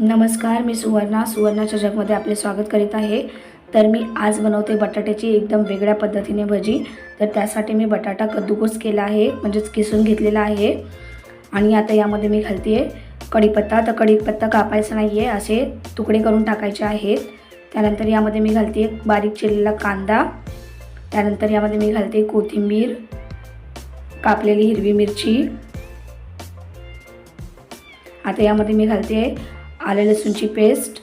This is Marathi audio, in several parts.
नमस्कार मी सुवर्णा. सुवर्णाच्या जगमध्ये आपले स्वागत करीत आहे. तर मी आज बनवते बटाट्याची एकदम वेगळ्या पद्धतीने भजी. तर त्यासाठी मी बटाटा कद्दूकस केला आहे म्हणजेच किसून घेतलेला आहे. आणि आता यामध्ये मी घालते आहे कढीपत्ता. तर कढीपत्ता कापायचा नाही आहे असे तुकडे करून टाकायचे आहेत. त्यानंतर यामध्ये मी घालते बारीक चिरलेला कांदा. त्यानंतर यामध्ये मी घालते कोथिंबीर कापलेली हिरवी मिरची. आता यामध्ये मी घालते आले लसूणची पेस्ट.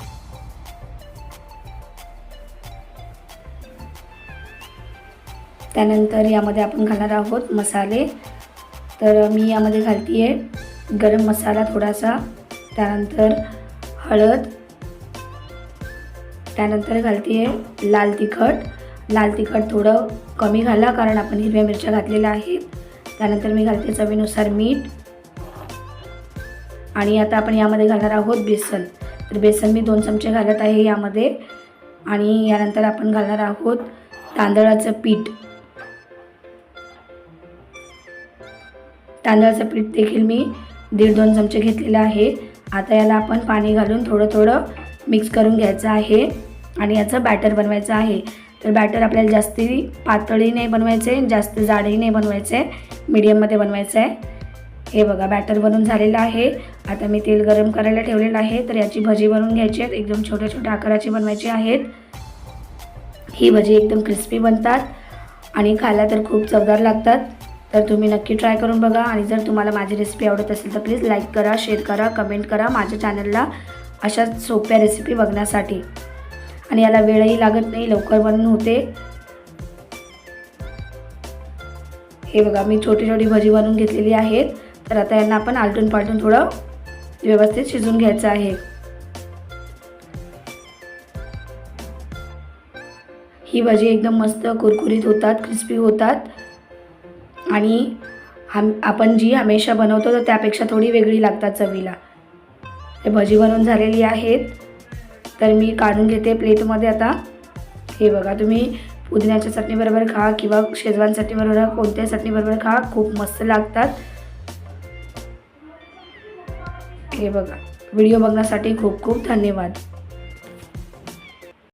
त्यानंतर यामध्ये आपण घालणार आहोत मसाले. तर मी यामध्ये घालते आहे गरम मसाला थोडासा त्यानंतर हळद. त्यानंतर घालते आहे लाल तिखट. लाल तिखट थोडं कमी घाला कारण आपण हिरव्या मिरच्या घातलेल्या आहेत. त्यानंतर मी घालते चवीनुसार मीठ. आणि आता आपण यामध्ये घालणार आहोत बेसन. तर बेसन मी दोन चमचे घालत आहे यामध्ये. आणि यानंतर आपण घालणार आहोत तांदळाचं पीठ. तांदळाचं पीठ देखील मी दीड दोन चमचे घेतलेलं आहे. आता याला आपण पाणी घालून थोडं थोडं मिक्स करून घ्यायचं आहे. आणि याचं बॅटर बनवायचं आहे. तर बॅटर आपल्याला जास्ती पातळी नाही बनवायचे जास्त जाडही नाही बनवायचे. मीडियममध्ये बनवायचं आहे. हे बघा बॅटर बनून झालेलं आहे. आता मी तेल गरम करायला ठेवलेलं आहे. तर याची भजी बनवून घ्यायची आहेत. एकदम छोट्या छोट्या आकाराची बनवायची आहेत. ही भजी एकदम क्रिस्पी बनतात आणि खायला तर खूप चवदार लागतात. तर तुम्ही नक्की ट्राय करून बघा. आणि जर तुम्हाला माझी रेसिपी आवडत असेल तर प्लीज लाईक करा शेअर करा कमेंट करा माझ्या चॅनलला अशा सोप्या रेसिपी बघण्यासाठी. आणि याला वेळही लागत नाही लवकर बनून होते. हे बघा मी छोटी छोटी भजी बनवून घेतलेली आहेत. तर आता यांना आपण आलटून पालटून थोडं व्यवस्थित शिजून घ्यायचं आहे. ही भजी एकदम मस्त कुरकुरीत होतात क्रिस्पी होतात. आणि हम आपण जी हमेशा बनवतो तर त्यापेक्षा थोडी वेगळी लागतात चवीला. हे भजी बनवून झालेली आहेत. तर मी काढून घेते प्लेटमध्ये आता. हे बघा तुम्ही पुदिन्याच्या चटणीबरोबर खा किंवा शेजवान चटणीबरोबर कोणत्याही चटणीबरोबर खा. खूप मस्त लागतात. हे बघा. व्हिडिओ बघण्यासाठी खूप खूप धन्यवाद.